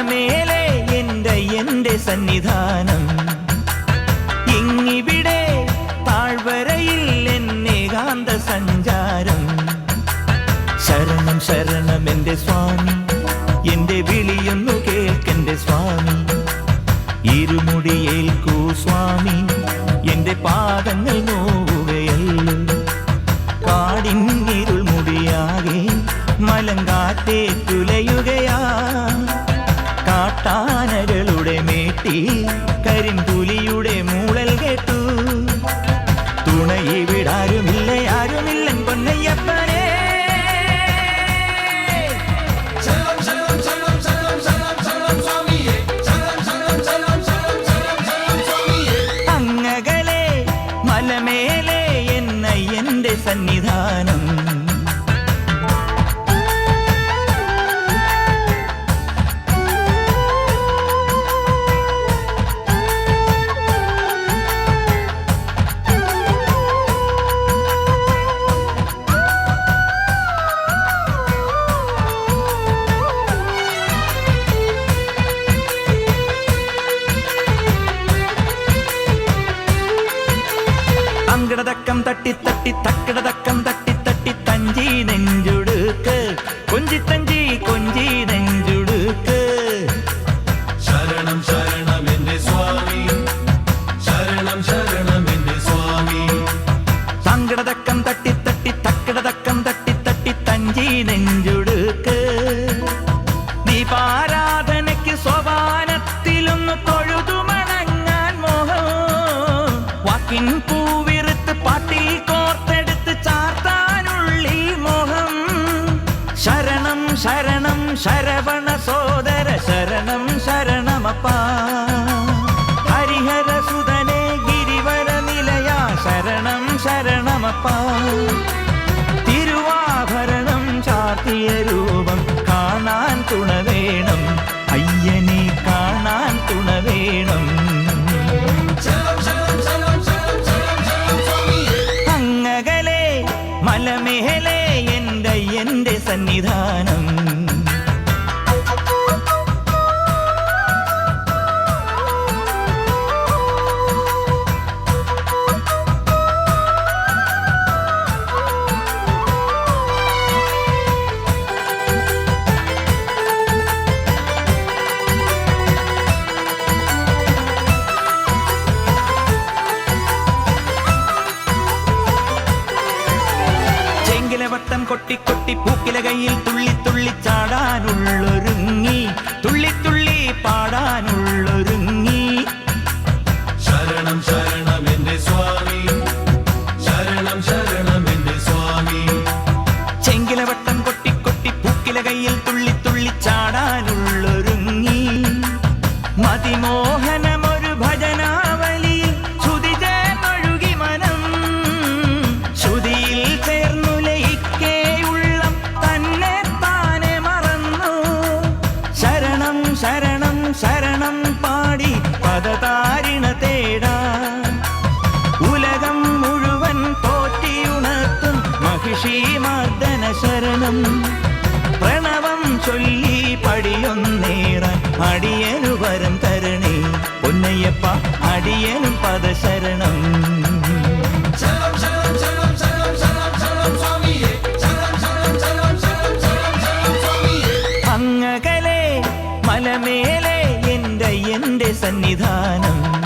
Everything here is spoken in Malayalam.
മലമേലെ എന്റെ എന്റെ സന്നിധാനം. ഇങ്ങിവിടെ താഴ്വരയിൽ എന്നെ കാന്ത സഞ്ചാരം. ശരണം ശരണം എന്റെ സ്വാമി എന്റെ വിളിയൊന്നു കാട്ടാനകളുടെ മേട്ടി കരിമ്പുലിയുടെ മൂളൽ കേട്ടു. തുണയിവിടാരുമില്ല ആരുമില്ല പൊന്നയ്യപ്പനേ. ശരണം ശരണം ശരണം ശരണം தக்கடதக்கம் தட்டி தட்டி தக்கடதக்கம் தட்டி தட்டி தஞ்சி நெஞ்சுடுக்கு. கொஞ்சி தஞ்சி கொஞ்சி நெஞ்சுடுக்கு. சரணம் சரணம் என்று சுவாமி. சரணம் சரணம் என்று சுவாமி. தங்கடதக்கம் தட்டி ശരണം ശരവണ സോദര ശരണം ശരണമപ്പാ. ഹരിഹര സുതനെ ഗിരിവര നിലയ ശരണം ശരണമപ്പാ. തിരുവാഭരണം ചാർത്തിയ രൂപം കാണാൻ തുണ വേണം അയ്യനെ കാണാൻ തുണ വേണം ശരണം ശരണം ശരണം ശരണം ശരണം ശരണം സ്വാമിയേ അങ്ങകലെ മലമേലെ എന്റെ എന്റെ സന്നിധാനം ചെങ്കില കൊട്ടി കൊട്ടി പൂക്കില കയ്യിൽ തുള്ളി തുള്ളി ചാടാനുള്ളൊരുങ്ങി തുള്ളി തുള്ളി പാടാനുള്ളൊരുങ്ങി. ശരണം ശരണം എന്റെ സ്വാമി. ശരണം ശരണം എന്റെ സ്വാമി. ചെങ്കില വട്ടം കൊട്ടി കൊട്ടി പൂക്കില കയ്യിൽ തുള്ളി തുള്ളി ചാടാനുള്ളൊരുങ്ങി ശരണം പാടി പദതാരിണ തേടാൻ. ഉലകം മുഴുവൻ പോറ്റിയുണർത്തും മഹിഷി മർദ്ദന ശരണം. പ്രണവം ചൊല്ലി പടിയൊന്നേറാൻ അടിയനു വരം തരണേ. പൊന്നയ്യപ്പ അടിയനും പദശരണം. മലമേ അങ്ങകലെ എന്റെ സന്നിധാനം.